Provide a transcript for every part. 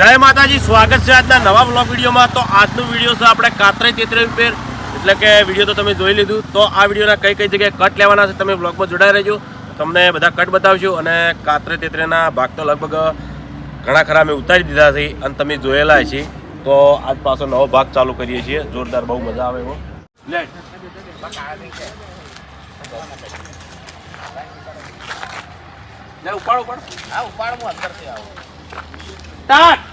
જય માતાજી સ્વાગત છે આજના નવા બ્લોગ વિડીયોમાં. તો આજનો વીડિયો છે આપણે કાતરે તેતરે ઉપર એટલે કે વીડિયો તો તમે જોઈ લીધું. તો આ વિડીયોના કઈ કઈ જગ્યાએ કટ લેવાના છે તમે બ્લોગમાં જોડાઈ રહેજો. તમને બધા કટ બતાવશું અને કાતરે તેતરેના ભાગ તો લગભગ ઘણા ખરા અમે ઉતારી દીધા છે અને તમે જોયેલા છે. તો આજ પાછો નવો ભાગ ચાલુ કરીએ છીએ. જોરદાર બહુ મજા આવે એવો. ઉપાડ ઉપાડ. હા ઉપાડ હું અંદરથી આવું. સ્ટાર્ટ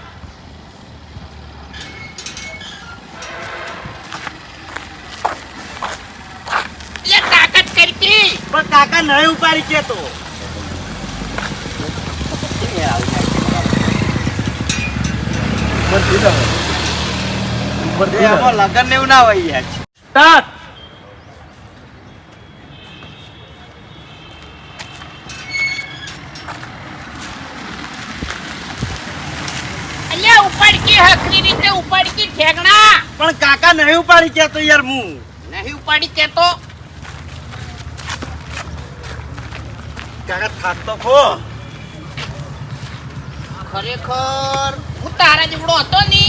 કાકા નહીં ઉપાડી કે તો? લગન ને એવું ના હોય યાર. અલ્યા ઉપાડકી હકરી રીતે ઉપાડકી ઠેકણા. પણ કાકા નહીં ઉપાડી કેતો યાર હું? નહીં ઉપાડી કેતો કાકા થાક તો ખો. ખરેખર? હું તારા જેવડો હતો ની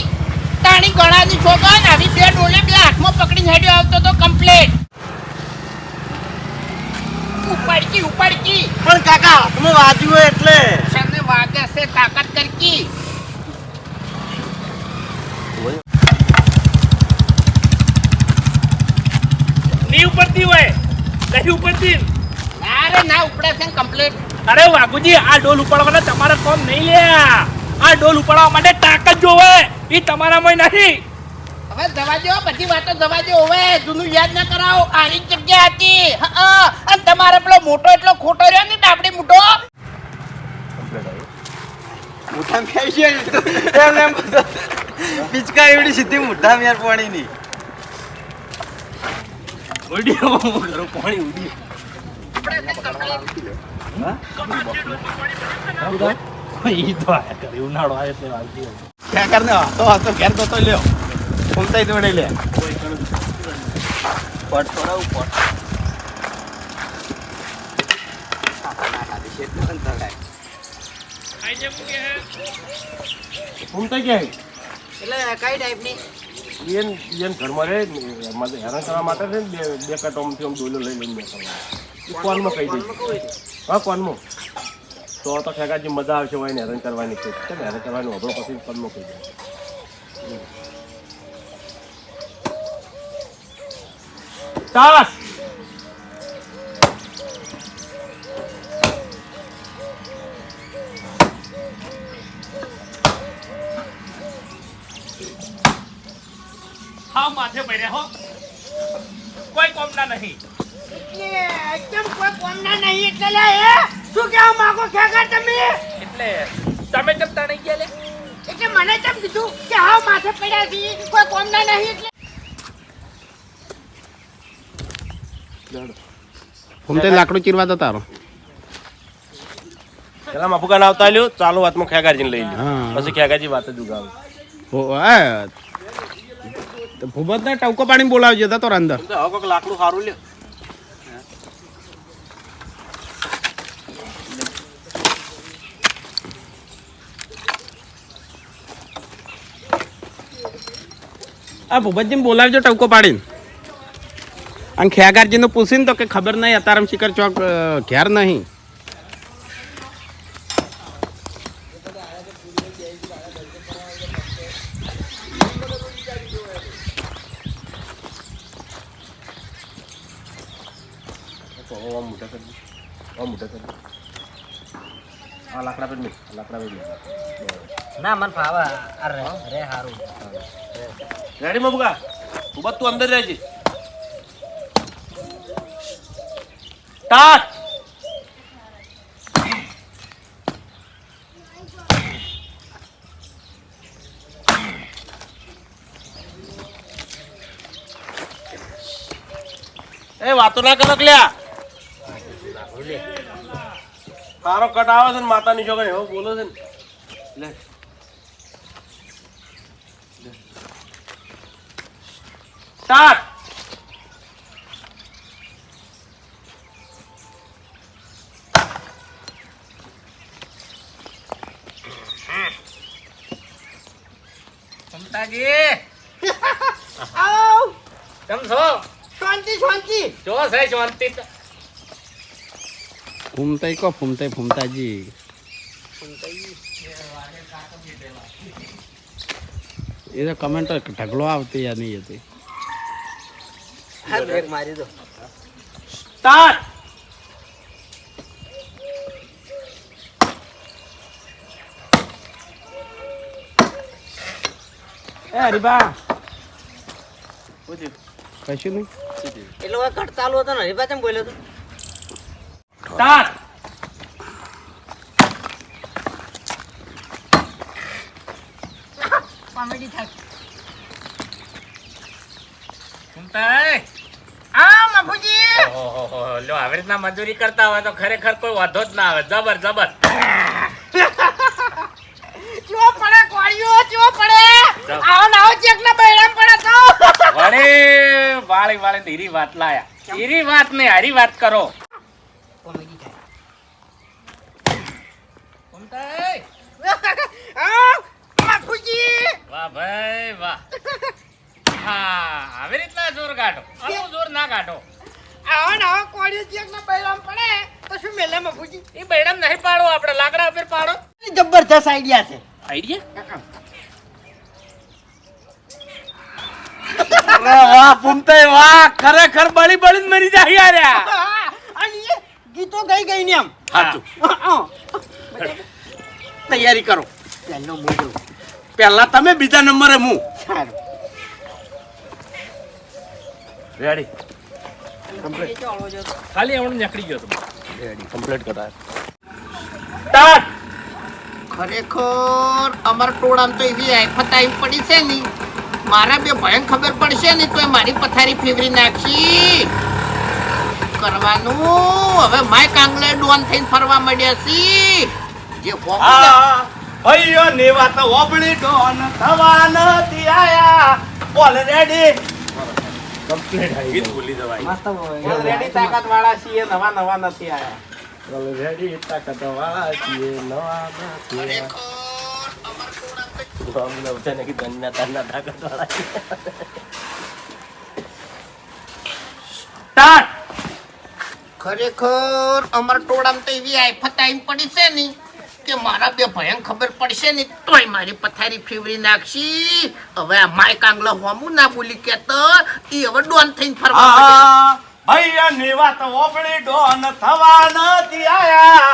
તાણી ગળાની ને આવી બે ડોલે બે હાથમાં પકડીને હેડ્યો આવતો તો કમ્પ્લેટ ઉપાડકી ઉપાડકી. પણ કાકા હાથમાં વાજ્યું હોય એટલે. સને વાગે છે તાકાત કરકી. ની ઉપરથી હોય નહીં ઉપરથી. ના રે ના ઉપડે છે કમ્પ્લેટ અરે વાઘુજી આ ડોલ ઉપાડવાના તમારે કોમ નહીં લ્યા. આ ડોલ ઉપાડવા માટે તાકાત જોવે. એ તમારામાં નથી. હવે જવા દો બધી વાતો જવા દો હવે જૂનું યાદ ના કરાવો. આની જગ્યા હતી. હા અને તમારે પેલો મોટો એટલો ખોટો રહ્યો ને ડાબડી મોટો? મોટા એમ પિચકા એવડી સીધી મોઢા મેર પાણી ની પાણી ઉડી ક્યાં કર ને તો તો ઘેર તો તો લ્યો ફૂમતાઈ દોડે લે પટ થોડા ઘૂમતા ક્યાં એટલે કઈ ટાઈપની? ઘરમાં રહે હેરાન કરવા માટે ને બે બે કટોમથી આમ ડોલો લઈ લઈને હોય. કોનમાં કહી દઈશ હા, કોનમાં? તો તો ખેગાજી મજા આવશે હોય ને હેરાન કરવાની છે. હેરાન કરવાની હોબળો પછી કોનમાં કહી દઈશ તાસ! માથે પડ્યા હો. કોઈ કોમના નહીં. એકદમ કોઈ કોમના નહીં? એટલે લે એ શું કહેવા માંગો? ખેગા તમે. એટલે તમે કેમ તણાઈ ગયા લે. એટલે મને કેમ કીધું? કે હા માથે પડ્યા છે કોઈ કોમના નહીં એટલે. ફૂમતે લાકડું ચીરવા તો તારો પેલા માફુકાન આવતા લ્યો ચાલુ વાતમાં ખેગારજીને લઈ લ્યો. હા. પછી ખેગાજી વાત જ ઉગાવે. ભૂપત ને ટવકો પાણી બોલાવજો તો અંદર. લાકડું સારું લે આ ભૂપતજી બોલાવજો ટવકો પાડીને. અને ખેગારજી નું પૂછીને તો કે ખબર નહીં અતારામ શિખર ચોક ઘેર નહીં તો આમ મોટા કરી દે. આમ મોટા કરી દે. આ લાકડા પર આ લાકડા પર નહીં ના મન ફાવે. અરે રે હારું. રેડી મબુકા ઊભા તું અંદર રહેજે. સ્ટાર્ટ એ વાતો ના કરો લ્યા. તારો કટ આવે છે ને માતાની છોકરી એવો બોલો છે ને. લે. સ્ટાર્ટ. મમતાજી આવ. કેમ છો? શાંતિ શાંતિ. જો છે શાંતિ. ફૂમતાઈ કો ફૂમતાઈ ફૂમતાજી. એ તો કમેન્ટ ઢગલો આવતી યા નહીં હતી. મારી દો સ્ટાર્ટ એ હરીબા કશું નહીં. એટલે ચાલુ હતો ને હરીબા કેમ બોલ્યો તો? સ્ટાર્ટ કોમેડી થાય. મમતાઈ આ મફુજી. ઓહો લો આવી રીતના મજૂરી કરતા હોય તો ખરેખર કોઈ વાંધો જ ના આવે. જબર જબર. ચો પડે ચો પડે. આવો નાવો ચેક ના બૈરામ પડે તો. વળે વાળી વાળી ધીરી વાત લાયા. ધીરી વાત ને હારી વાત કરો કોમેડી થાય મમતાઈ આ મફુજી વાહ ભાઈ વાહ. હા આવી રીતના જોર કાઢો આવું જોર ના કાઢો આવો નાવો કોળીઓ ચેક ના બૈરામ પડે તો શું મેલે મફુજી એ બૈડમ નહીં પાડો આપણે લાકડા ઉપર પાડો. જબરદસ્ત આઈડિયા છે. આઈડિયા? વાહ ફૂમતાઈ વાહ ખરેખર બળી બળી મરી જાય યાર. અને ગીતો ગઈ ગઈ ને એમ. સાચું તૈયારી કરો. પહેલો મોજો. પહેલા તમે બીજા નંબરે હું. સારું. રેડી ખાલી એમણે નીકળી ગયો તમે રેડી કમ્પ્લીટ કરાય સ્ટાર્ટ ખરેખર અમારા ટોળામાં તો એવી આફત આવી પડી છે ને. મારા બે ભયંક ખબર પડશે ને તો એ મારી પથારી ફેવરી નાખી. કરવાનું. હવે માય કાંગલે ડોન થઈને ફરવા મળ્યા છી. જે ભાઈઓ ની વાત ઓબળી ડોન થવા નથી આયા. ઓલરેડી કમ્પ્લીટ આવી ગીત ભૂલી જવાય. ઓલરેડી તાકાત વાળા છીએ નવા નવા નથી આયા. ઓલરેડી તાકાત વાળા છીએ નવા નથી અમને બધાને કીધું અન્ના તારના તાકાત વાળા સ્ટાર્ટ ખરેખર અમર ટોળામાં તો એવી આફત આવી પડી છે ને. કે મારા બે ભયંક ખબર પડશે ને તોય મારી પથારી ફેવરી નાખશી. હવે આ માય કાંગલો હોમું ના બોલી કેતો એ હવે ડોન થઈને ફરવા ભૈયા ની વાત ઓબળી ડોન થવા નથી આયા.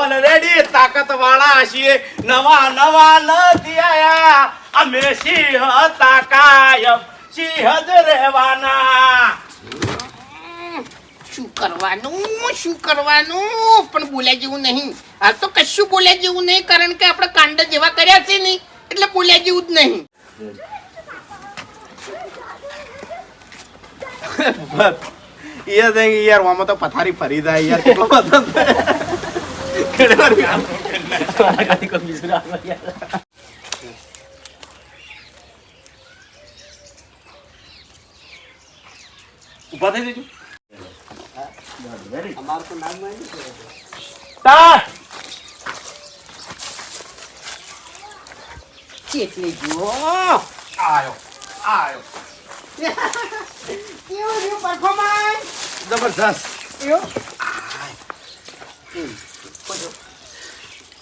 ઓલરેડી તાકાત વાળા છીએ. નવા નવા નથી આયા. અમે સિંહ તાકાયમ સિંહ જ રહેવાના. શું કરવાનું? શું કરવાનું? પણ બોલ્યા જેવું નહીં. આ તો કશું બોલ્યા જેવું નહીં કારણ કે આપણે કાંડ જેવા કર્યા છે નહીં. એટલે બોલ્યા જેવું જ નહીં. યાર તો પથારી ફરી જાય યાર. કેટલો કેટલી વાર કામ મારા કાંઈ કોઈ બીજું ના આવે યાર. ઊભા થઈ જજો સ્ટાર્ટ એટલે જુઓ આયો આયો કેવું રહ્યું પરફોર્મન્સ જબરજસ્ત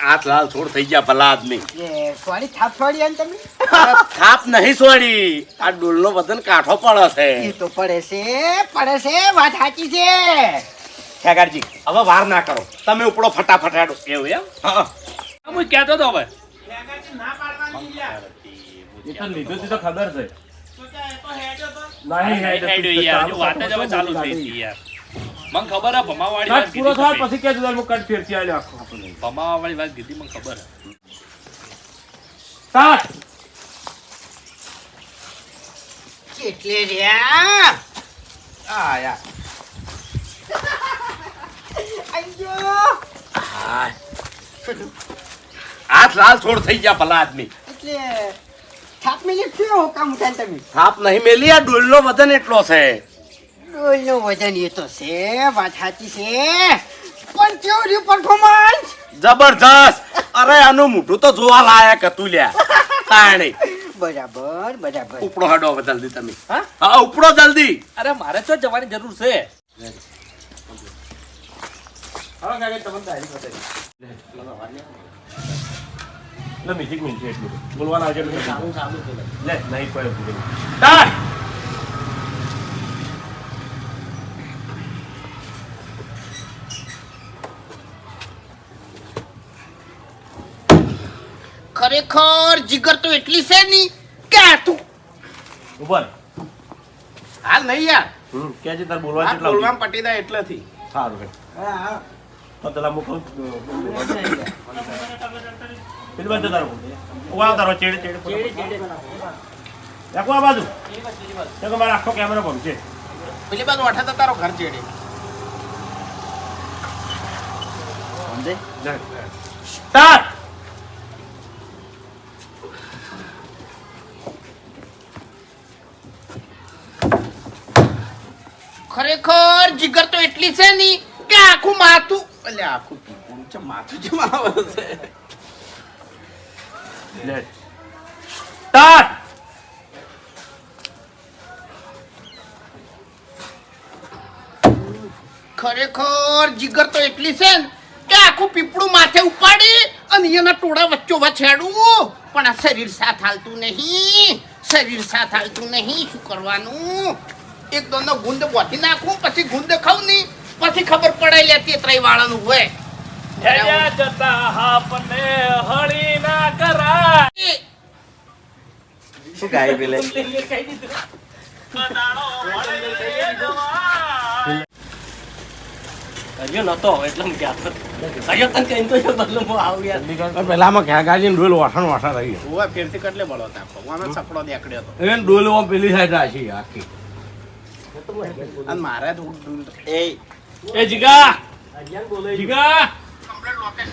હાથ લાલ થોડ થઈ ગયા ભલા એ સોરી થાપ સોડી આને તમે થાપ નહીં સોડી આ ડોલનો વજન કાઠો પડે છે. એ તો પડે છે પડે છે, વાત સાચી છે. ખેગારજી હવે વાર ના કરો. તમે ઉપડો ફટાફટ હેડો. એવું એમ? હા હું. કહેતો તો હવે. એ તો લીધું હતું તો ખબર છે. હેડ્યો યાર. જો વાત જ હવે ચાલુ થઈ ગઈ. યાર. મને ખબર ભમાવાળી પૂરો થાય કીધી પછી કહેજો તારે કટ ફેરથી આલ્યો આખો ભમાવાળી વાત કીધી મને ખબર સ્ટાર્ટ રહ્યા? આયા. અయ్యో હાથ લાલ થોડ થઈ ગયા ભલા આદમી. એટલે થાપ મેલી કયો કામ ઉઠાને તમે? થાપ નહીં મેલી આ ડોલનો વજન એટલો છે. ડોલનો વજન એ તો છે વાત સાચી છે. પણ કેવું રહ્યું પરફોર્મન્સ જબરજસ્ત. અરે આનું મોઢું તો જોવા લાયક હતું લ્યા. તાણે. બરાબર બરાબર. ઉપડો હાડો જલ્દી તમે. હા? હા ઉપડો જલ્દી. અરે મારે તો જવાની જરૂર છે. હા કાકા તમને તારી પાસે લે મીઠી મિલશે એટલું બોલવાના આવશે એટલે સારું સારું લે નહીં કોઈ ભૂલ સ્ટાર્ટ ખરેખર જીગર તો એટલી છે ની કે તું ઉપર હાલ નહીં યાર. કે છે તાર બોલવા બોલવામાં પટી જાય એટલેથી. સારું હા હા. પેલી બાજુ તારો ઊભા તારો ચેડે ચેડે બાજુ તો આખો કેમેરો ભમશે પેલી બાજુ વાઠા તો તારો ઘર ચેડે સમજે સ્ટાર્ટ ખરેખર જીગર તો એટલી છે ની કે આખું માથું એટલે આખું પીપળું છે માથું જ આવે છે. લે. ખરેખર જીગર તો એટલી છે ને કે આખું પીપળું માથે ઉપાડી અને એના ટોળા વચ્ચો વછેડું પણ આ શરીર સાથ હાલતું નહીં. શરીર સાથ હાલતું નહીં. શું કરવાનું? એક દોનો ગુંદ બોથી નાખું પછી ગુંદ ખાઉં નહીં. પછી ખબર પડે લે તે ત્રય વાળાનું હોય જતા હાપને હળી ના કરાય. શું ગાય પેલે? પેલામાં ક્યાં ડોલ વાસણ વાસણ રહી ઓવા ફેરથી કટલે બળો આમે સપડો દેખડ્યો હતો. એને ડોલમાં પેલી સાઈડ રાખી આખી. મારે એ એ જીગા! જીગા!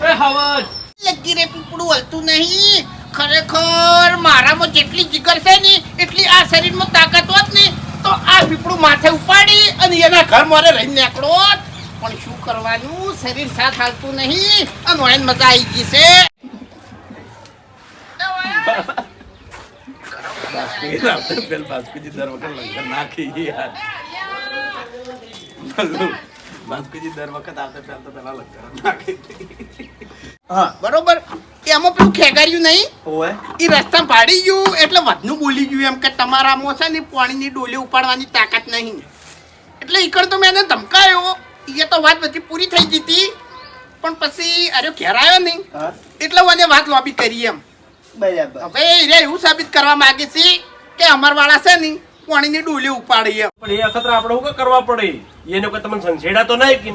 એ હવજ લગી રે પીપળું હલતું નહીં. ખરેખર મારામાં જેટલી જીગર છે ને એટલી આ શરીરમાં તાકાત હોત ને તો આ પીપળું માથે ઉપાડી અને એના ઘર મારે રહીને નીકળો પણ શું કરવાનું? શરીર સાથ હાલતું નહીં. અને વાઈન મજા આવી ગઈ છે. દર વખત નાખી યાર બાસ્કુજી દર વખત આવતા પહેલા તો પેલા લંગર હા બરોબર. એમાં પેલું ખેગાર્યું નહીં? એ રસ્તા પાડી ગયું એટલે વધનું બોલી ગયું એમ કે તમારામાં છે ને પાણીની ડોલી ઉપાડવાની તાકાત નહીં. એટલે ઈકડ તો મેં એને ધમકાયો. એ તો વાત બધી પૂરી થઈ ગઈ હતી. પણ પછી અરે ઘેર આવ્યો નહીં. એટલે મને વાત લોબી કરી એમ. બરાબર. હવે એ એવું સાબિત કરવા માંગે છે કે અમાર વાળા છે ને પાણીની ડોલી ઉપાડી પણ એ અખતરા આપણે શું કરવા પડે? એને કોઈ તમને સંછેડા તો નહીં કે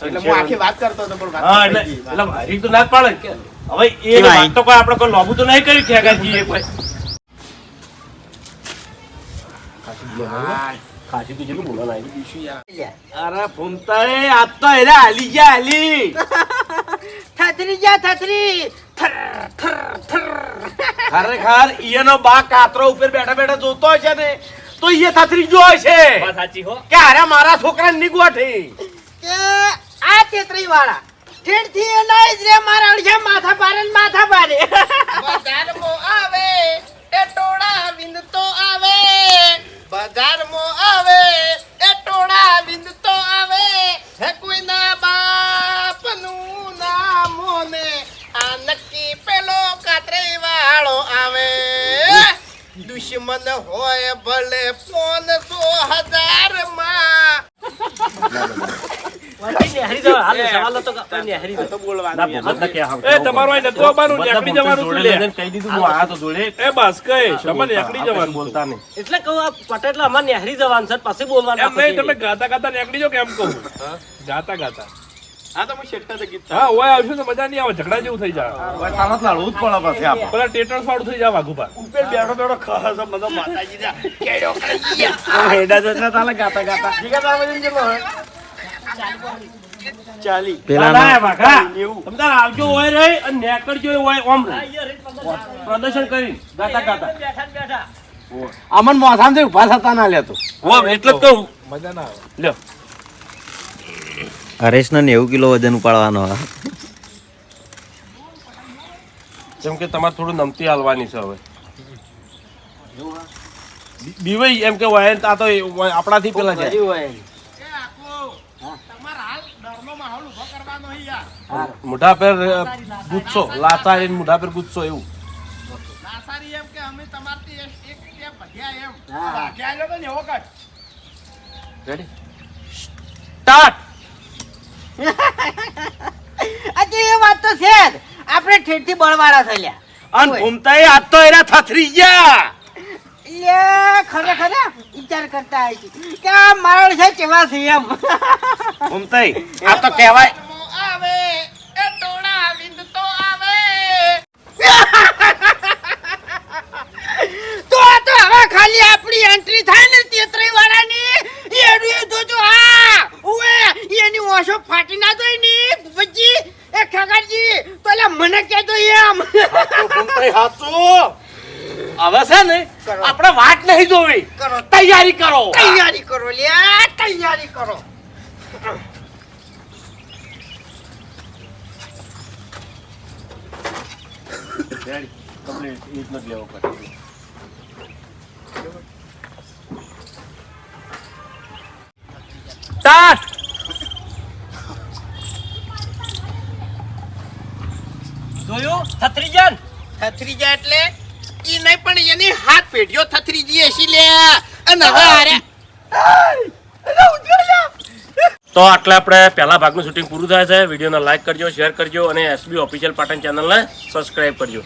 એટલે હું આખી વાત કરતો હતો પણ હા એટલે તો ના પાડે કે હવે એ વાત તો કોઈ આપણે કોઈ લોબુ તો નહીં કર્યું ખેગાજી એ કોઈ? ખાસી તો જેટલું બોલવા આવી શું યાર. અરે ફૂમતા એ આજ તો એને હાલી ગયા હાલી. થથરી જા થથરી. ખરેખર ઈયનો બા કાતરો ઉપર બેઠા બેઠા જોતો છે ને તો ઈએ થથરી જો છે. સાચી હો. કે અરે મારા છોકરા ની ગોઠી. કે આ તેત્રી વાળા ઠેઠથી એ નહીં જ રે મારા અડધા માથા પારે ને માથા પારે. બજારમાં આવે એ ટોળા વિંદ તો આવે. બજારમાં આવે, એ ટોળા વિંદ તો આવે. હે કોઈના બાપનું નામ ને આ નક્કી પેલો કાતરે વાળો આવે. દુશ્મન હોય ભલે પોનસો હજારમાં નેહરી જવા હાલ સવાલ હતો કે નેહરી આ તો બોલવાનું યાર. એ તમારું અહીં નતું આવવાનું, નીકળી જવાનું છું લે. કહી દીધું હું આ તો જોડે એ બસ કઈ તમે બોલતા, નીકળી આપણે જવાનું બોલતા નહીં એટલે કહું આ પટેલ અમારે નેહરી જવાનું છે પછી બોલવાનું એમ નહીં તમે ગાતા ગાતા નીકળી જાઓ કેમ કહું? ગાતા ગાતા. હા તો હું ગીત હા ઓય આવશું તો મજા નહીં આવે ઝઘડા જેવું થઈ જાય. તારા લાડવું જ પડે પછી આપણે પેલા ટેટણ વાળું થઈ જાય વાઘુભા ઉપર બેઠો બેઠો ખાસ બધો માતાજી ના કેડો કરી ગયા. હેડા જતા તાલે ગાતા ગાતા. જીગા તારા વજન કેટલો હે ચાલી. દાદા, વાઘા, તમ તાર આવજો હોય રહી અને નેકળજો હોય ઓમ પ્રદર્શન કરી. ગાતા ગાતા. બેઠા ને બેઠા ઊભા થતા ના લેતો. ઓમ એટલે જ કહું મજા ના આવે લ્યો. હરેશને નેવું કિલો વજન ઉપાડવાનો જેમ કે તમારે થોડું નમતી હાલવાની છે હવે. બી- બીવાઈ એમ કે વાયન આ તો આપણાથી પેલા છે ભર્યું હોય. તમારે હાલ ડરનો માહોલ ઊભો કરવાનો છે યાર મોઢા પર ગુસ્સો લાચારી મોઢા પર ગુસ્સો એવું. લાસારી એમ કે અમે તમારથી એક એક step વધ્યા એમ. વાગ્યા આલ્યો ને એવો કટ રેડી સ્ટાર્ટ આજે એ વાત તો છે જ. આપણે ઠેઠથી બળવાળા થયેલા. અને ભૂમતા આજ તો એના થથરી ગયા. લે ખરેખર વિચાર કરતા આવી છે કે આ મારણ છે કેવા છે એમ. ભૂમતા આ તો કહેવાય આવે એ ટોળા વિંદ તો આવે. તો આ તો હવે ખાલી આપણી એન્ટ્રી થાય ને તેત્રી વાળાની એનું જોજો હા ઉએ એની ઓશો ફાટી ના દોયની ભૂપતજી એ ખગરજી તો લે મને કહેજો એમ. હાચું હવે છે ને આપણે વાટ નહીં જોવી. કરો. તૈયારી કરો. તૈયારી કરો લે તૈયારી કરો રેડી કમ્પ્લીટ એ નથી લેવો પડે સ્ટાર્ટ! જોયું? છત્રી જન જાય એટલે ઈ નહીં પણ એની હાથ પેઢીઓ થથરી જઈએ છે લે. અને હવે હારે તો આટલે આપણે પહેલા ભાગનું શૂટિંગ પૂરું થાય છે. વિડીયોને લાઈક કરજો, શેર કરજો અને એસબી ઓફિશિયલ પાટણ ચેનલને સબસ્ક્રાઇબ કરજો.